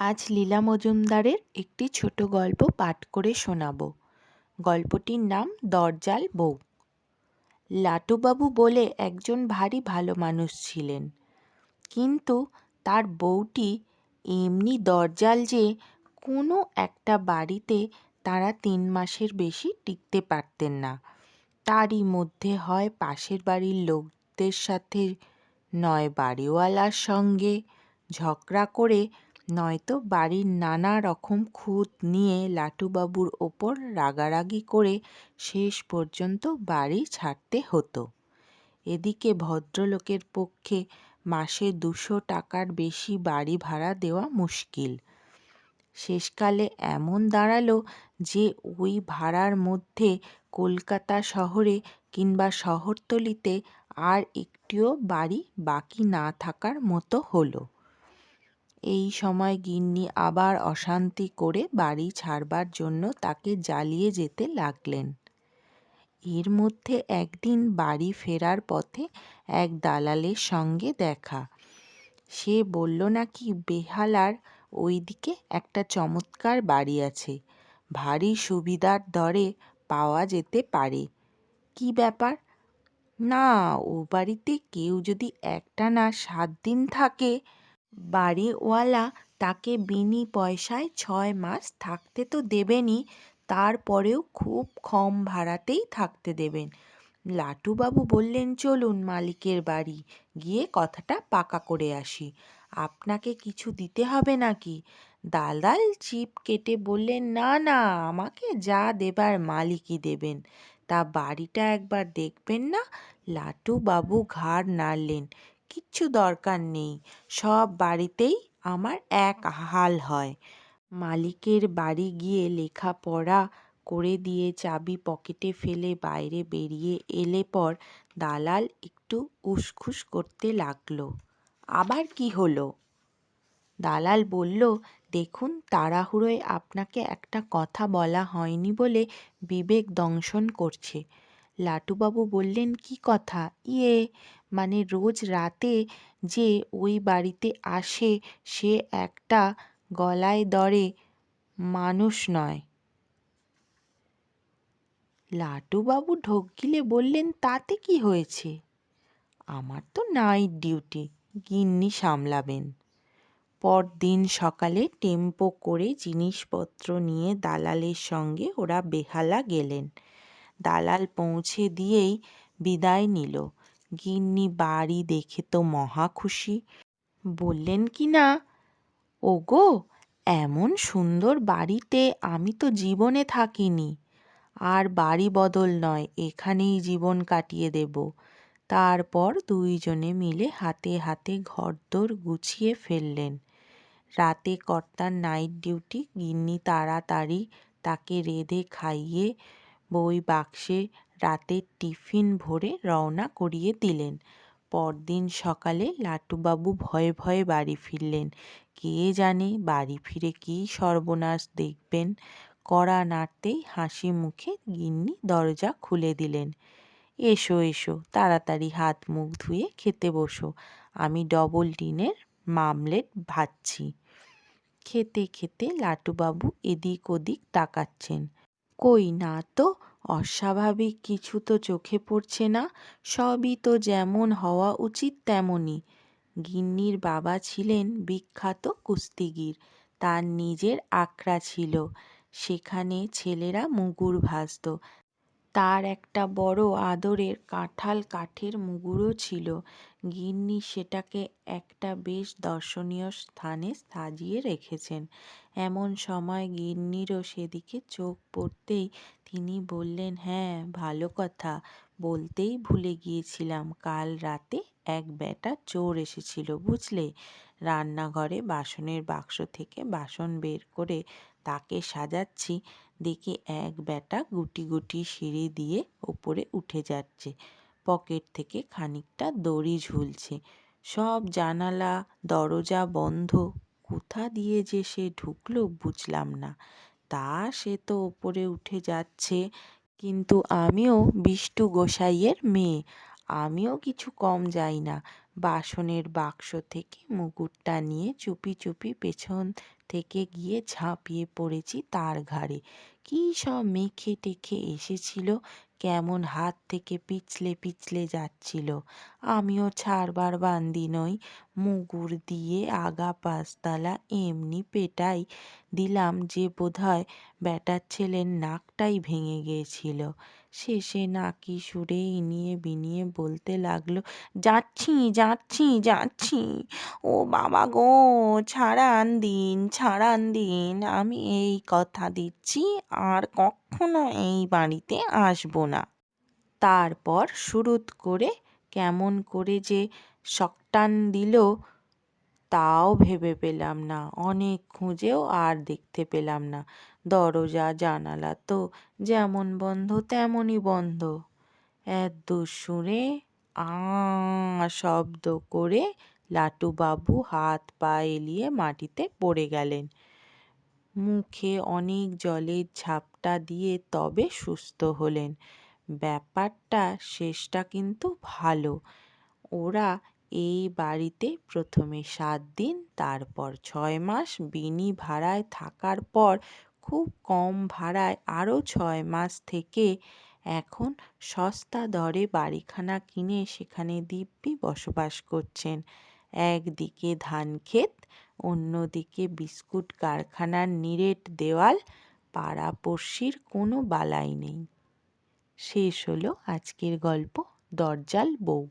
আজ লীলা মজুমদারের একটি ছোট গল্প পাঠ করে শোনাব। গল্পটির নাম দরজাল বউ। লাটুবাবু বলে একজন ভারী ভালো মানুষ ছিলেন। কিন্তু তার বউটি এমনি দরজাল যে কোনো একটা বাড়িতে তারা তিন মাসের বেশি টিকতে পারতেন না। তারই মধ্যে হয় পাশের বাড়ির লোকদের সাথে নয় বাড়িওয়ালার সঙ্গে ঝগড়া করে নয়তো বাড়ির নানা রকম খুঁত নিয়ে লাটুবাবুর ওপর রাগারাগি করে শেষ পর্যন্ত বাড়ি ছাড়তে হতো। এদিকে ভদ্রলোকের পক্ষে মাসে দুশো টাকার বেশি বাড়ি ভাড়া দেওয়া মুশকিল। শেষকালে এমন দাঁড়াল যে ওই ভাড়ার মধ্যে কলকাতা শহরে কিংবা শহরতলিতে আর একটিও বাড়ি বাকি না থাকার মতো হলো। এই সময় গিন্নি আবার অশান্তি করে বাড়ি ছাড়বার জন্য তাকে জ্বালিয়ে যেতে লাগলেন। এর মধ্যে একদিন বাড়ি ফেরার পথে এক দালালের সঙ্গে দেখা। সে বলল, নাকি বেহালার ওইদিকে একটা চমৎকার বাড়ি আছে। ভারী সুবিধার দরে পাওয়া যেতে পারে। কি ব্যাপার? না, ও বাড়িতে কেউ যদি একটানা সাত দিন থাকে বাড়িওয়ালা তাকে বিনি পয়সায় ছয় মাস থাকতে তো দেবেনই, তারপরেও খুব কম ভাড়াতেই থাকতে দেবেন। লাটুবাবু বললেন, চলুন মালিকের বাড়ি, গিয়ে কথাটা পাকা করে আসি। আপনাকে কিছু দিতে হবে নাকি? দালাল চিপ কেটে বললেন, না না, আমাকে যা দেবার মালিকই দেবেন। তা বাড়িটা একবার দেখবেন না? লাটুবাবু ঘাড় নাড়লেন কিচ্ছু দরকার নেই। সব বাড়িতেই আমার এক হাল হয়। মালিকের বাড়ি গিয়ে লেখাপড়া করে দিয়ে চাবি পকেটে ফেলে বাইরে বেরিয়ে এলে পর দালাল একটু উসখুস করতে লাগল। আবার কি হলো? দালাল বলল, দেখুন, তাড়াহুড়োয় আপনাকে একটা কথা বলা হয়নি বলে বিবেক দংশন করছে। লাটুবাবু বললেন, কি কথা? ইয়ে মানে রোজ রাতে যে ওই বাড়িতে আসে, সে একটা গলায় দরে, মানুষ নয়। লাটুবাবু ঢোক গিলে বললেন, তাতে কি হয়েছে? আমার তো নাইট ডিউটি গিন্নি সামলাবেন। পরদিন সকালে টেম্পো করে জিনিসপত্র নিয়ে দালালের সঙ্গে ওরা বেহালা গেলেন। দালাল পৌঁছে দিয়েই বিদায় নিল। গিন্নি বাড়ি দেখে তো মহা খুশি। বললেন, কি না? ওগো, এমন সুন্দর বাড়িতে আমি তো জীবনে থাকিনি। আর বাড়ি বদল নয়, এখানেই জীবন কাটিয়ে দেব। তারপর দুইজনে মিলে হাতে হাতে ঘরদোর গুছিয়ে ফেললেন। রাতে কর্তার নাইট ডিউটি, গিন্নি তাড়াতাড়ি তাকে রেঁধে খাইয়ে বই বাক্সে রাতের টিফিন ভরে রওনা করিয়ে দিলেন। পরদিন সকালে লাটুবাবু ভয়ে ভয়ে বাড়ি ফিরলেন। কে জানে বাড়ি ফিরে কী সর্বনাশ দেখবেন। কড়া নাড়তেই হাসি মুখে গিন্নি দরজা খুলে দিলেন। এসো এসো, তাড়াতাড়ি হাত মুখ ধুয়ে খেতে বসো। আমি ডবল টিনের মামলেট ভাজছি। খেতে খেতে লাটুবাবু এদিক ওদিক তাকাচ্ছেন। কই না তো? অস্বাভাবিক কিছু তো চোখে পড়ছে না। সবই তো যেমন হওয়া উচিত তেমনই। গিন্নির বাবা ছিলেন বিখ্যাত কুস্তিগির। তার নিজের আখড়া ছিল। সেখানে ছেলেরা মুগুর ভাজত। তার একটা বড় আদরের কাঁঠাল কাঠের মুগুরও ছিল। গিন্নি সেটাকে একটা বেশ দর্শনীয় স্থানে সাজিয়ে রেখেছেন। এমন সময় গিন্নিরও সেদিকে চোখ পড়তেই তিনি বললেন হ্যাঁ ভালো কথা। বলতেই ভুলে গিয়েছিলাম। কাল রাতে এক বেটা চোর এসেছিল, বুঝলে? রান্নাঘরে বাসনের বাক্স থেকে বাসন বের করে তাকে সাজাচ্ছি। দেখি এক বেটা গুটি গুটি সিঁড়ি দিয়ে ওপরে উঠে যাচ্ছে। পকেট থেকে খানিকটা দড়ি ঝুলছে। সব জানালা, দরজা বন্ধ। কোথা দিয়ে যে সে ঢুকলো বুঝলাম না। তা সে তো ওপরে উঠে যাচ্ছে। কিন্তু আমিও বিষ্টু গোসাইয়ের মেয়ে। আমিও কিছু কম যাই না। বাসনের বাক্স থেকে মুকুটটা নিয়ে চুপি চুপি পেছন থেকে গিয়ে ঝাঁপিয়ে পড়েছি তার ঘাড়ে। কী সব মেখে টেখে এসেছিল, কেমন হাত থেকে পিছলে পিছলে যাচ্ছিল। আমিও ছাড়বার বান্দি নই, মুগুর দিয়ে আগা পাঁচতলা এমনি পেটাই দিলাম যে বোধহয় ব্যাটার ছেলের নাকটাই ভেঙে গিয়েছিল। শেষে নাকি সুরে ইনিয়ে বিনিয়ে বলতে লাগল, যাচ্ছি যাচ্ছি যাচ্ছি। ও বাবা গো, ছাড়ান দিন ছাড়ান দিন। আমি এই কথা দিচ্ছি, আর কখনো এই বাড়িতে আসব না। তারপর সুরুত করে কেমন করে যে সকটান দিল তাও ভেবে পেলাম না। অনেক খুঁজেও আর দেখতে পেলাম না। দরজা, জানালা তো যেমন বন্ধ, তেমনই বন্ধ। এদ্দুর শুনে আ, শব্দ করে লাটুবাবু হাত পা এলিয়ে মাটিতে পড়ে গেলেন। মুখে অনেক জলের ঝাপটা দিয়ে তবে সুস্থ হলেন। ব্যাপারটা শেষটা কিন্তু ভালো। ওরা এই বাড়িতে প্রথমে সাত দিন, তারপর ছয় মাস বিনি ভাড়ায় থাকার পর খুব কম ভাড়ায় আরও ছয় মাস থেকে এখন সস্তা দরে বাড়িখানা কিনে সেখানে দিব্যি বসবাস করছেন। একদিকে ধানক্ষেত অন্যদিকে বিস্কুট কারখানার নিরেট দেওয়াল, পাড়াপড়শির কোনো বালাই নেই। শেষ হলো আজকের গল্প, দরজাল বউ।